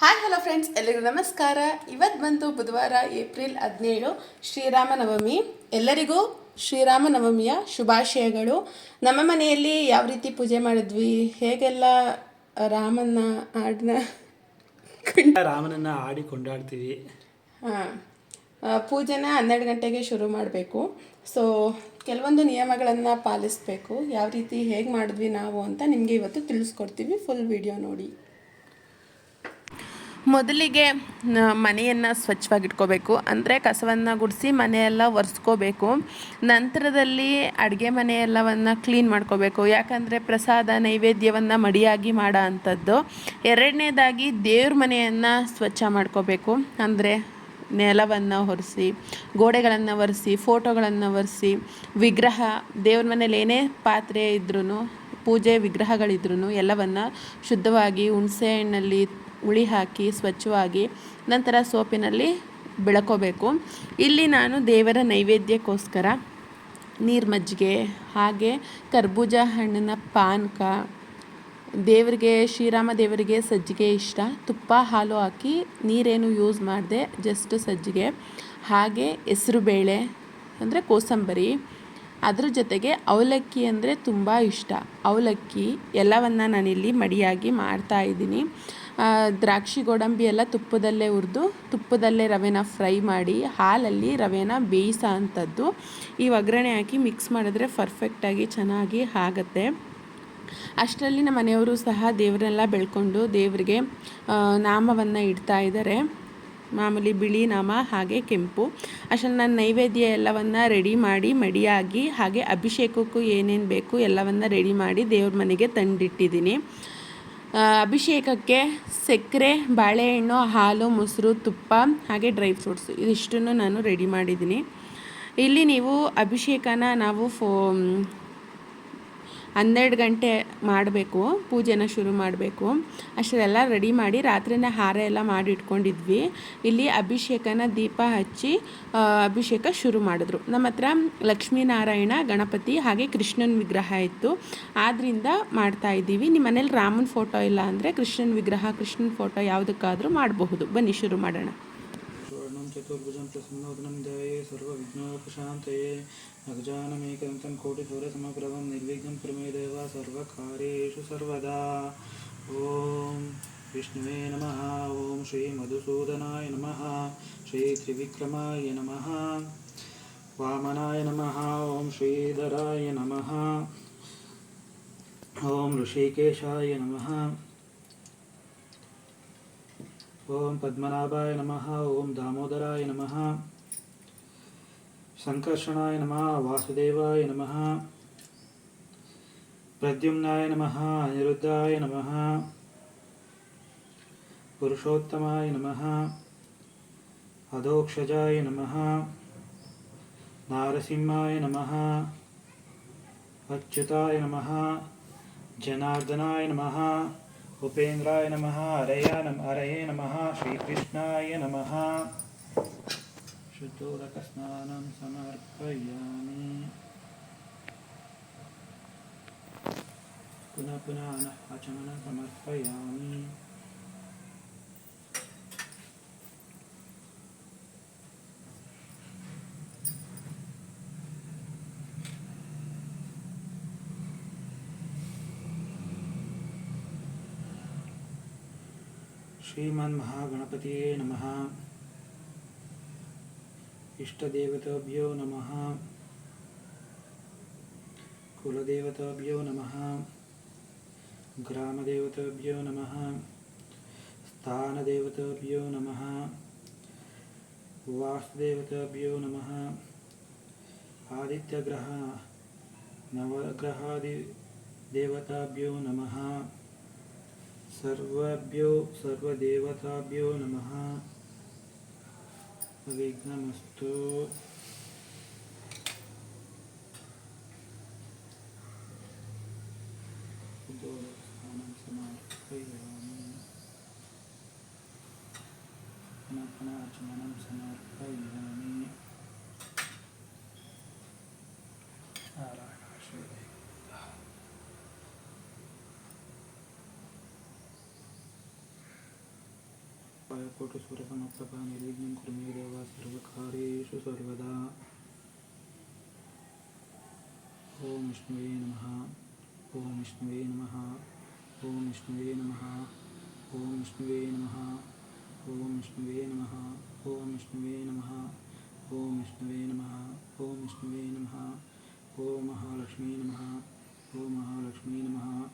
Hi hello friends ಎಲ್ಲರಿಗೂ ನಮಸ್ಕಾರ. ಇವತ್ತು ಬಂದು ಬುಧವಾರ ಏಪ್ರಿಲ್ ಹದಿನೇಳು ಶ್ರೀರಾಮನವಮಿ. ಎಲ್ಲರಿಗೂ ಶ್ರೀರಾಮನವಮಿಯ ಶುಭಾಶಯಗಳು. ನಮ್ಮ ಮನೆಯಲ್ಲಿ ಯಾವ ರೀತಿ ಪೂಜೆ ಮಾಡಿದ್ವಿ? ಹೇಗೆಲ್ಲ ರಾಮನ ಹಾಡನ್ನ ರಾಮನನ್ನ ಆಡಿ ಕೊಂಡಾಡ್ತೀವಿ. ಹಾಂ ಪೂಜೆನ ಹನ್ನೆರಡು ಗಂಟೆಗೆ ಶುರು ಮಾಡಬೇಕು. ಸೊ ಕೆಲವೊಂದು ನಿಯಮಗಳನ್ನು ಪಾಲಿಸಬೇಕು. ಯಾವ ರೀತಿ ಹೇಗೆ ಮಾಡಿದ್ವಿ ನಾವು ಅಂತ ನಿಮಗೆ ಇವತ್ತು ತಿಳಿಸ್ಕೊಡ್ತೀವಿ. ಫುಲ್ ವಿಡಿಯೋ ನೋಡಿ. ಮೊದಲಿಗೆ ಮನೆಯನ್ನು ಸ್ವಚ್ಛವಾಗಿಟ್ಕೋಬೇಕು. ಅಂದರೆ ಕಸವನ್ನು ಗುಡಿಸಿ ಮನೆಯೆಲ್ಲ ಒರೆಸ್ಕೋಬೇಕು. ನಂತರದಲ್ಲಿ ಅಡುಗೆ ಮನೆಯೆಲ್ಲವನ್ನು ಕ್ಲೀನ್ ಮಾಡ್ಕೋಬೇಕು. ಯಾಕಂದರೆ ಪ್ರಸಾದ, ನೈವೇದ್ಯವನ್ನು ಮಡಿಯಾಗಿ ಮಾಡೋ ಅಂಥದ್ದು ಎರಡನೇದಾಗಿ ದೇವ್ರ ಮನೆಯನ್ನು ಸ್ವಚ್ಛ ಮಾಡ್ಕೋಬೇಕು. ಅಂದರೆ ನೆಲವನ್ನು ಒರೆಸಿ, ಗೋಡೆಗಳನ್ನು ಒರೆಸಿ, ಫೋಟೋಗಳನ್ನು ಒರೆಸಿ, ವಿಗ್ರಹ, ದೇವ್ರ ಮನೇಲಿ ಏನೇ ಪಾತ್ರೆ ಇದ್ರೂ ಪೂಜೆ ವಿಗ್ರಹಗಳಿದ್ರೂ ಎಲ್ಲವನ್ನು ಶುದ್ಧವಾಗಿ ಹುಣಸೆ ಹಣ್ಣಲ್ಲಿ ಹುಳಿ ಹಾಕಿ ಸ್ವಚ್ಛವಾಗಿ ನಂತರ ಸೋಪಿನಲ್ಲಿ ಬೆಳಕೋಬೇಕು. ಇಲ್ಲಿ ನಾನು ದೇವರ ನೈವೇದ್ಯಕ್ಕೋಸ್ಕರ ನೀರು ಮಜ್ಜಿಗೆ ಹಾಗೆ ಕರ್ಬೂಜ ಹಣ್ಣಿನ ಪಾನಕ, ದೇವರಿಗೆ, ಶ್ರೀರಾಮ ದೇವರಿಗೆ ಸಜ್ಜಿಗೆ ಇಷ್ಟ. ತುಪ್ಪ, ಹಾಲು ಹಾಕಿ ನೀರೇನು ಯೂಸ್ ಮಾಡಿದೆ ಜಸ್ಟ್ ಸಜ್ಜಿಗೆ. ಹಾಗೆ ಹೆಸ್ರುಬೇಳೆ ಅಂದರೆ ಕೋಸಂಬರಿ. ಅದ್ರ ಜೊತೆಗೆ ಅವಲಕ್ಕಿ ಅಂದರೆ ತುಂಬ ಇಷ್ಟ. ಅವಲಕ್ಕಿ ಎಲ್ಲವನ್ನು ನಾನಿಲ್ಲಿ ಮಡಿಯಾಗಿ ಮಾಡ್ತಾ ಇದ್ದೀನಿ. ದ್ರಾಕ್ಷಿ ಗೋಡಂಬಿ ಎಲ್ಲ ತುಪ್ಪದಲ್ಲೇ ಹುರಿದು, ತುಪ್ಪದಲ್ಲೇ ರವೆನ ಫ್ರೈ ಮಾಡಿ, ಹಾಲಲ್ಲಿ ರವೆನ ಬೇಯಿಸೋ ಅಂಥದ್ದು ಈ ಒಗ್ಗರಣೆ ಹಾಕಿ ಮಿಕ್ಸ್ ಮಾಡಿದ್ರೆ ಪರ್ಫೆಕ್ಟಾಗಿ ಚೆನ್ನಾಗಿ ಆಗುತ್ತೆ. ಅಷ್ಟರಲ್ಲಿ ನಮ್ಮ ಮನೆಯವರು ಸಹ ದೇವರನ್ನೆಲ್ಲ ಬೆಳ್ಕೊಂಡು ದೇವರಿಗೆ ನಾಮವನ್ನು ಇಡ್ತಾ ಇದ್ದಾರೆ. ಮಾಮೂಲಿ ಬಿಳಿ ನಾಮ, ಹಾಗೆ ಕೆಂಪು. ಅಷ್ಟರಲ್ಲಿ ನಾನು ನೈವೇದ್ಯ ಎಲ್ಲವನ್ನು ರೆಡಿ ಮಾಡಿ, ಮಡಿಯಾಗಿ, ಹಾಗೆ ಅಭಿಷೇಕಕ್ಕೂ ಏನೇನು ಬೇಕು ಎಲ್ಲವನ್ನು ರೆಡಿ ಮಾಡಿ ದೇವ್ರ ಮನೆಗೆ ತಂದಿಟ್ಟಿದ್ದೀನಿ. ಅಭಿಷೇಕಕ್ಕೆ ಸಕ್ಕರೆ, ಬಾಳೆಹಣ್ಣು, ಹಾಲು, ಮೊಸರು, ತುಪ್ಪ, ಹಾಗೆ ಡ್ರೈ ಫ್ರೂಟ್ಸ್ ಇದಿಷ್ಟನ್ನು ನಾನು ರೆಡಿ ಮಾಡಿದ್ದೀನಿ. ಇಲ್ಲಿ ನೀವು ಅಭಿಷೇಕನ ನಾವು ಫೋ ಹನ್ನೆರಡು ಗಂಟೆ ಮಾಡಬೇಕು, ಪೂಜೆನ ಶುರು ಮಾಡಬೇಕು. ಅಷ್ಟೆಲ್ಲ ರೆಡಿ ಮಾಡಿ ರಾತ್ರಿನೇ ಹಾರ ಎಲ್ಲ ಮಾಡಿ ಇಟ್ಕೊಂಡಿದ್ವಿ. ಇಲ್ಲಿ ಅಭಿಷೇಕನ ದೀಪ ಹಚ್ಚಿ ಅಭಿಷೇಕ ಶುರು ಮಾಡಿದ್ರು. ನಮ್ಮ ಹತ್ರ ಲಕ್ಷ್ಮೀನಾರಾಯಣ, ಗಣಪತಿ ಹಾಗೆ ಕೃಷ್ಣನ ವಿಗ್ರಹ ಇತ್ತು. ಆದ್ದರಿಂದ ಮಾಡ್ತಾ ಇದ್ದೀವಿ. ನಿಮ್ಮ ಮನೇಲಿ ರಾಮನ ಫೋಟೋ ಇಲ್ಲ ಅಂದರೆ ಕೃಷ್ಣನ ವಿಗ್ರಹ, ಕೃಷ್ಣನ ಫೋಟೋ ಯಾವುದಕ್ಕಾದರೂ ಮಾಡಬಹುದು. ಬನ್ನಿ ಶುರು ಮಾಡೋಣ. ಚತುರ್ಭುಜಂ ಪ್ರಸನ್ನೋದನಂ అగజానమేకంతం కోటిదూర సమప్రభం నిర్విఘ్నం ప్రమేదేవ సర్వకార్యేషు సర్వదా ఓం విష్ణువే నమ ఓం శ్రీ మధుసూదనాయ నమ శ్రీ త్రివిక్రమాయ నమ వామనాయ నమ ఓం శ్రీధరాయ నమ ఓం ఋషికేశాయ నమ ఓం పద్మనాభాయ నమ ఓం దామోదరాయ నమ ಸಂಕರ್ಷಣಾಯ ನಮಃ ವಾಸುದೇವಾಯ ನಮಃ ಪ್ರದ್ಯುಮ್ನಾಯ ನಮಃ ಅನಿರುದ್ಧಾಯ ನಮಃ ಪುರುಷೋತ್ತಮಾಯ ನಮಃ ಅಧೋಕ್ಷಜಾಯ ನಮಃ ನಾರಸಿಂಹಾಯ ನಮಃ ಅಚ್ಯುತಾಯ ನಮಃ ಜನಾರ್ದನಾಯ ನಮಃ ಉಪೇಂದ್ರಾಯ ನಮಃ ಹರಯ ನಮ ಹರಯೇ ನಮಃ ಶ್ರೀಕೃಷ್ಣಾಯ ನಮಃ शुद्धोदकस्नानं समर्पयामि पुनः पुनः आचमनं समर्पयामि श्रीमन्महागणपतये नमः इष्टदेवताभ्यो नमः। कुलदेवताभ्यो नमः। ग्रामदेवताभ्यो नमः। स्थानदेवताभ्यो नमः। वास्तुदेवताभ्यो नमः। आदित्यग्रह नवग्रहादिदेवताभ्यो नमः। सर्वभ्यो सर्वदेवताभ्यो नमः। Regresamos todo. Anapanachamanam samarpayami. Narayana Shri. कायकोटिसूर्यसमत्सका निर्विघ्नं कुरु मे देवा सर्वकार्येषु सर्वदा। ॐ विष्णुवे नमः। ॐ विष्णुवे नमः। ॐ विष्णुवे नमः। ॐ विष्णुवे नमः। ॐ विष्णुवे नमः। ॐ विष्णुवे नमः। ॐ विष्णुवे नमः। ॐ विष्णुवे नमः। ॐ महालक्ष्मी नम। ॐ महालक्ष्मी नम।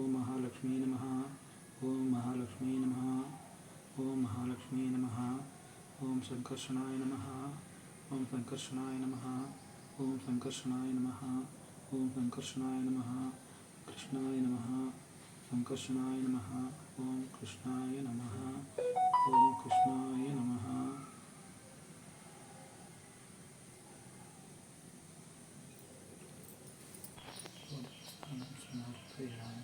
ओम महालक्ष्मी नम। ॐ महालक्ष्मी नम। ओम महालक्ष्मी नम, ओम शंकर्षणाय नम, ओम शंकर्षणाय नम, ओम शंकर्षणाय नम, ओम शंकर्षणाय नम, कृष्णाय नम शंकर्षणाय नम, ओम कृष्णाय नम, ओम कृष्णाय नम Yeah.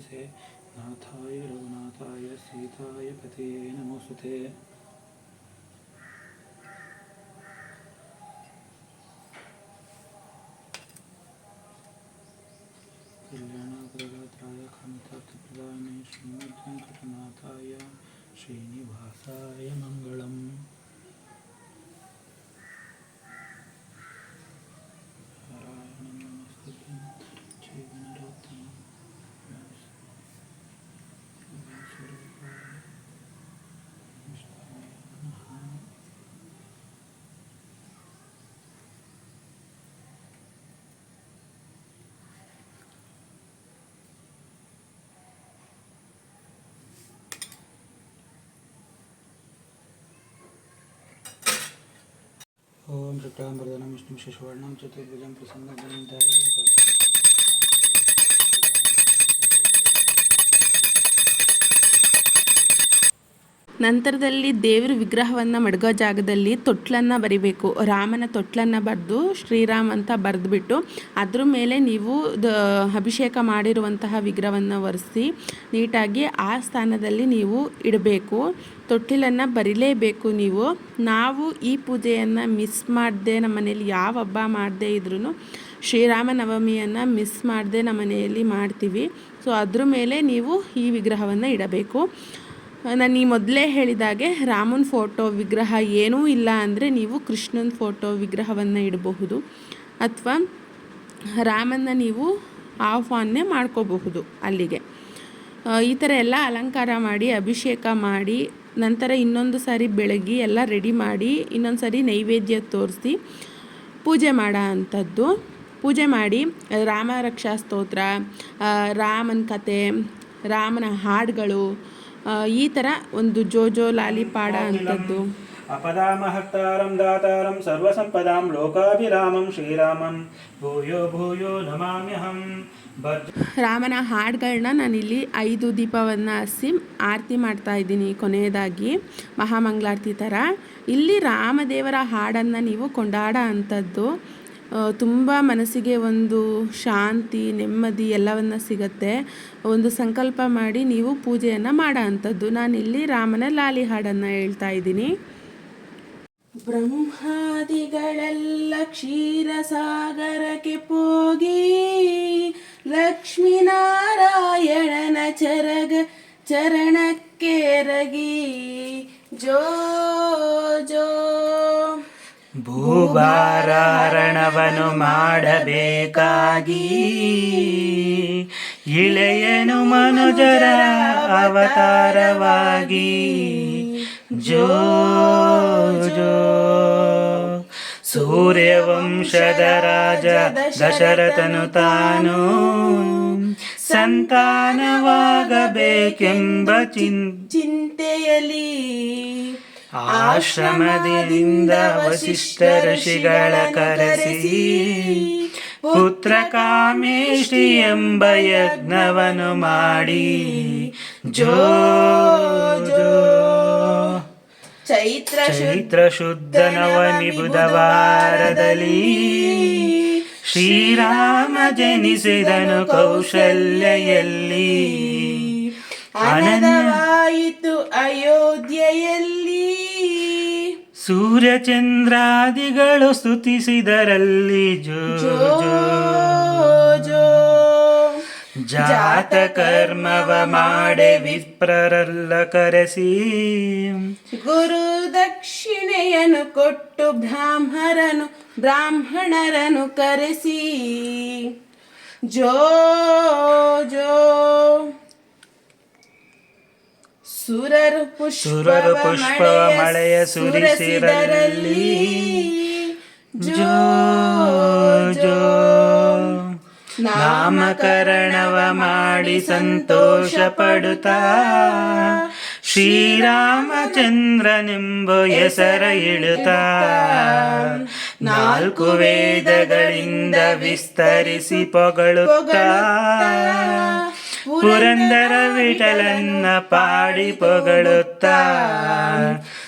से। नाथाय रघुनाथाय सीताय पते नमोस्तुते। कल्याणाग्रगात्राय खन्तार्थप्रदाने श्रीमद्वेङ्कटनाथाय श्रीनिवासाय मङ्गलम्। ओम शुक्रम वरदानम विष्णु शशवर्णम चतुर्भुज प्रसन्न ನಂತರದಲ್ಲಿ ದೇವರ ವಿಗ್ರಹವನ್ನು ಮಡಗೋ ಜಾಗದಲ್ಲಿ ತೊಟ್ಲನ್ನು ಬರಿಬೇಕು. ರಾಮನ ತೊಟ್ಲನ್ನು ಬರೆದು ಶ್ರೀರಾಮ್ ಅಂತ ಬರೆದ್ಬಿಟ್ಟು ಅದ್ರ ಮೇಲೆ ನೀವು ಅಭಿಷೇಕ ಮಾಡಿರುವಂತಹ ವಿಗ್ರಹವನ್ನು ಒರೆಸಿ ನೀಟಾಗಿ ಆ ಸ್ಥಾನದಲ್ಲಿ ನೀವು ಇಡಬೇಕು. ತೊಟ್ಟಿಲನ್ನು ಬರಿಲೇಬೇಕು ನೀವು. ನಾವು ಈ ಪೂಜೆಯನ್ನು ಮಿಸ್ ಮಾಡದೆ ನಮ್ಮ ಮನೇಲಿ ಯಾವ ಹಬ್ಬ ಮಾಡದೇ ಇದ್ರೂ ಶ್ರೀರಾಮ ನವಮಿಯನ್ನು ಮಿಸ್ ಮಾಡದೆ ನಮ್ಮ ಮನೆಯಲ್ಲಿ ಮಾಡ್ತೀವಿ. ಸೊ, ಅದ್ರ ಮೇಲೆ ನೀವು ಈ ವಿಗ್ರಹವನ್ನು ಇಡಬೇಕು. ನಾನು ಈ ಮೊದಲೇ ಹೇಳಿದಾಗೆ ರಾಮನ ಫೋಟೋ ವಿಗ್ರಹ ಏನೂ ಇಲ್ಲ ಅಂದರೆ ನೀವು ಕೃಷ್ಣನ ಫೋಟೋ ವಿಗ್ರಹವನ್ನು ಇಡಬಹುದು ಅಥವಾ ರಾಮನ್ನ ನೀವು ಆಹ್ವಾನೇ ಮಾಡ್ಕೋಬಹುದು ಅಲ್ಲಿಗೆ. ಈ ಥರ ಎಲ್ಲ ಅಲಂಕಾರ ಮಾಡಿ, ಅಭಿಷೇಕ ಮಾಡಿ, ನಂತರ ಇನ್ನೊಂದು ಸಾರಿ ಬೆಳಗ್ಗೆ ಎಲ್ಲ ರೆಡಿ ಮಾಡಿ, ಇನ್ನೊಂದು ಸಾರಿ ನೈವೇದ್ಯ ತೋರಿಸಿ ಪೂಜೆ ಮಾಡೋ ಅಂಥದ್ದು. ಪೂಜೆ ಮಾಡಿ, ರಾಮ ರಕ್ಷಾ ಸ್ತೋತ್ರ ರಾಮನ ಕತೆ, ರಾಮನ ಹಾಡುಗಳು ಈ ಥರ ಒಂದು ಜೋಜೋ ಲಾಲಿ ಪಾಡ ಅಂಥದ್ದು ಅಪದಾಮಹರ್ತಾರಂ ದಾತಾರಂ ಸರ್ವಸಂಪದಾಂ ಲೋಕಾಭಿರಾಮಂ ಶ್ರೀರಾಮಂ. ಭೂಯೋ ಭೂಯೋ ನಮಾಮ್ಯಹಂ ರಾಮನ ಹಾಡುಗಳನ್ನ ನಾನಿಲ್ಲಿ ಐದು ದೀಪವನ್ನು ಹಸಿ ಆರತಿ ಮಾಡ್ತಾ ಇದ್ದೀನಿ ಕೊನೆಯದಾಗಿ ಮಹಾಮಂಗಳಾರತಿ ಥರ ಇಲ್ಲಿ ರಾಮದೇವರ ಹಾಡನ್ನು ನೀವು ಕೊಂಡಾಡ ಅಂಥದ್ದು ತುಂಬ ಮನಸ್ಸಿಗೆ ಒಂದು ಶಾಂತಿ, ನೆಮ್ಮದಿ ಎಲ್ಲವನ್ನ ಸಿಗತ್ತೆ. ಒಂದು ಸಂಕಲ್ಪ ಮಾಡಿ ನೀವು ಪೂಜೆಯನ್ನು ಮಾಡೋ ಅಂಥದ್ದು ನಾನಿಲ್ಲಿ ರಾಮನ ಲಾಲಿ ಹಾಡನ್ನು ಹೇಳ್ತಾ ಇದ್ದೀನಿ. ಬ್ರಹ್ಮಾದಿಗಳೆಲ್ಲ ಕ್ಷೀರಸಾಗರಕ್ಕೆ ಪೋಗಿ, ಲಕ್ಷ್ಮೀನಾರಾಯಣನ ಚರಗ, ಚರಣಕ್ಕೆರಗಿ, ಜೋ ಭೂಭಾರಾರಣವನು ಮಾಡಬೇಕಾಗಿ. ಇಳೆಯನು ಮನುಜರ ಅವತಾರವಾಗಿ. ಜೋ ಜೋ. ಸೂರ್ಯವಂಶದ ರಾಜ ದಶರಥನು ತಾನು ಸಂತಾನವಾಗಬೇಕೆಂಬ ಚಿಂತೆಯಲ್ಲಿ ಚಿಂತೆಯಲಿ ಆಶ್ರಮದಿಂದ ವಸಿಷ್ಠ ಋಷಿಗಳ ಕರೆಸಿ ಪುತ್ರ ಕಾಮೇಶಿ ಎಂಬ ಯಜ್ಞವನ್ನು ಮಾಡಿ. ಜೋ ಜೋ. ಚೈತ್ರ ಚೈತ್ರ ಶುದ್ಧ ನವಮಿ ಬುಧವಾರದಲ್ಲಿ ಶ್ರೀರಾಮ ಜನಿಸಿದನು ಕೌಶಲ್ಯಲ್ಲಿ ಅನನವಾಯಿತು ಅಯೋಧ್ಯೆಯಲ್ಲಿ. ಸೂರ್ಯಚಂದ್ರಾದಿಗಳು ಸ್ತುತಿಸಿದರಲ್ಲಿ ಜೋ ಜೋ ಜಾತ ಕರ್ಮವ ಮಾಡೆ ವಿಪ್ರರಲ್ಲ ಕರೆಸಿ. ಗುರು ದಕ್ಷಿಣೆಯನ್ನು ಕೊಟ್ಟು ಬ್ರಾಹ್ಮರನು, ಬ್ರಾಹ್ಮಣರನು ಕರೆಸಿ. ಜೋ ಜೋ. ಸುರರು ಸುರರು ಪುಷ್ಪ ಮಳೆಯ ಸುರಿಸಿದರಲ್ಲಿ ಜೋ ಜೋ ನಾಮಕರಣವ ಮಾಡಿ ಸಂತೋಷ ಪಡುತ್ತಾ ಶ್ರೀರಾಮಚಂದ್ರನೆಂಬ ಹೆಸರ ಇಳುತ್ತಾ ನಾಲ್ಕು ವೇದಗಳಿಂದ ವಿಸ್ತರಿಸಿ ಪೊಗಳುತ್ತಾ. ಪುರಂದರ ವಿಠಲನ್ನ ಪಾಡಿ ಪೊಗಳುತ್ತ.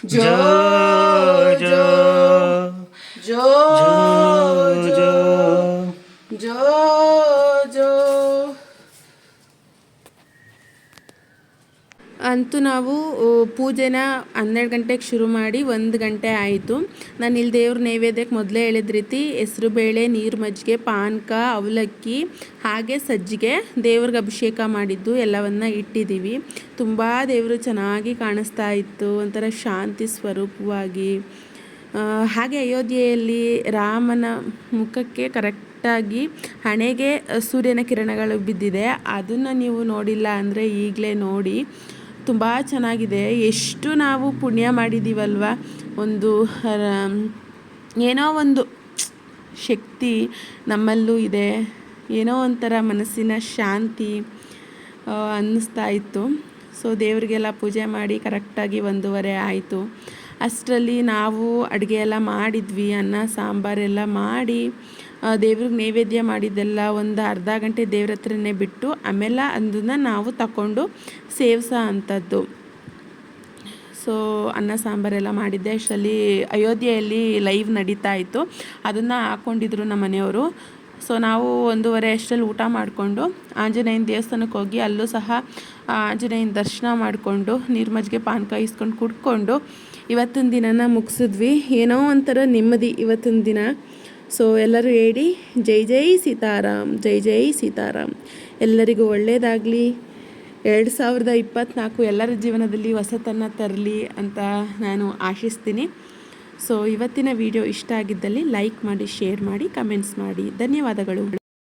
ಜೋ ಜೋ ಜೋ ಜೋ ಜೋ ಅಂತೂ ನಾವು ಪೂಜೆನ ಹನ್ನೆರಡು ಗಂಟೆಗೆ ಶುರು ಮಾಡಿ ಒಂದು ಗಂಟೆ ಆಯಿತು. ನಾನು ಇಲ್ಲಿ ದೇವ್ರ ನೈವೇದ್ಯಕ್ಕೆ ಮೊದಲೇ ಹೇಳಿದ ರೀತಿ ಹೆಸರುಬೇಳೆ ನೀರು ಮಜ್ಜಿಗೆ, ಪಾನಕ, ಅವಲಕ್ಕಿ, ಹಾಗೆ ಸಜ್ಜಿಗೆ ದೇವ್ರಿಗೆ ಅಭಿಷೇಕ ಮಾಡಿದ್ದು, ಎಲ್ಲವನ್ನ ಇಟ್ಟಿದ್ದೀವಿ ತುಂಬ ದೇವರು ಚೆನ್ನಾಗಿ ಕಾಣಿಸ್ತಾ ಇತ್ತು, ಒಂಥರ ಶಾಂತಿ ಸ್ವರೂಪವಾಗಿ. ಹಾಗೆ ಅಯೋಧ್ಯೆಯಲ್ಲಿ ರಾಮನ ಮುಖಕ್ಕೆ ಕರೆಕ್ಟಾಗಿ ಹಣೆಗೆ ಸೂರ್ಯನ ಕಿರಣಗಳು ಬಿದ್ದಿದೆ. ಅದನ್ನು ನೀವು ನೋಡಿಲ್ಲ ಅಂದರೆ ಈಗಲೇ ನೋಡಿ. ತುಂಬ ಚೆನ್ನಾಗಿದೆ. ಎಷ್ಟು ನಾವು ಪುಣ್ಯ ಮಾಡಿದ್ದೀವಲ್ವ ಒಂದು ಏನೋ ಒಂದು ಶಕ್ತಿ ನಮ್ಮಲ್ಲೂ ಇದೆ. ಏನೋ ಒಂಥರ ಮನಸ್ಸಿನ ಶಾಂತಿ ಅನ್ನಿಸ್ತಾ ಇತ್ತು. ಸೊ, ದೇವರಿಗೆಲ್ಲ ಪೂಜೆ ಮಾಡಿ ಕರೆಕ್ಟಾಗಿ ಒಂದೂವರೆ ಆಯಿತು. ಅಷ್ಟರಲ್ಲಿ ನಾವು ಅಡುಗೆ ಎಲ್ಲ ಮಾಡಿದ್ವಿ, ಅನ್ನ ಸಾಂಬಾರೆಲ್ಲ ಮಾಡಿ ದೇವ್ರಿಗೆ ನೈವೇದ್ಯ ಮಾಡಿದ್ದೆಲ್ಲ ಒಂದು ಅರ್ಧ ಗಂಟೆ ದೇವ್ರ ಹತ್ರನೇ ಬಿಟ್ಟು ಆಮೇಲೆ ಅದನ್ನು ನಾವು ತಗೊಂಡು ಸೇವಿಸೋ ಅಂಥದ್ದು. ಸೊ ಅನ್ನ ಸಾಂಬಾರೆಲ್ಲ ಮಾಡಿದ್ದೆ. ಅಷ್ಟರಲ್ಲಿ ಅಯೋಧ್ಯೆಯಲ್ಲಿ ಲೈವ್ ನಡೀತಾ ಇತ್ತು. ಅದನ್ನು ಹಾಕ್ಕೊಂಡಿದ್ರು ನಮ್ಮ ಮನೆಯವರು. ಸೊ ನಾವು ಒಂದೂವರೆ ಅಷ್ಟರಲ್ಲಿ ಊಟ ಮಾಡಿಕೊಂಡು ಆಂಜನೇಯನ ದೇವಸ್ಥಾನಕ್ಕೆ ಹೋಗಿ ಅಲ್ಲೂ ಸಹ ಆಂಜನೇಯನ ದರ್ಶನ ಮಾಡಿಕೊಂಡು ನೀರು ಮಜ್ಜಿಗೆ ಪಾನಕ ಇಸ್ಕೊಂಡು ಕುಡ್ಕೊಂಡು ಇವತ್ತಿನ ದಿನನ ಮುಗಿಸಿದ್ವಿ. ಏನೋ ಒಂಥರ ನೆಮ್ಮದಿ ಇವತ್ತಿನ ದಿನ. ಸೊ ಎಲ್ಲರೂ ಹೇಳಿ, ಜೈ ಜೈ ಸೀತಾರಾಮ್, ಜೈ ಜೈ ಸೀತಾರಾಮ್. ಎಲ್ಲರಿಗೂ ಒಳ್ಳೆಯದಾಗಲಿ ಎರಡು ಸಾವಿರದ ಇಪ್ಪತ್ತ್ನಾಲ್ಕು ಎಲ್ಲರ ಜೀವನದಲ್ಲಿ ಹೊಸತನ್ನು ತರಲಿ ಅಂತ ನಾನು ಆಶಿಸ್ತೀನಿ. ಸೊ ಇವತ್ತಿನ ವಿಡಿಯೋ ಇಷ್ಟ ಆಗಿದ್ದಲ್ಲಿ ಲೈಕ್ ಮಾಡಿ ಶೇರ್ ಮಾಡಿ ಕಮೆಂಟ್ಸ್ ಮಾಡಿ. ಧನ್ಯವಾದಗಳು.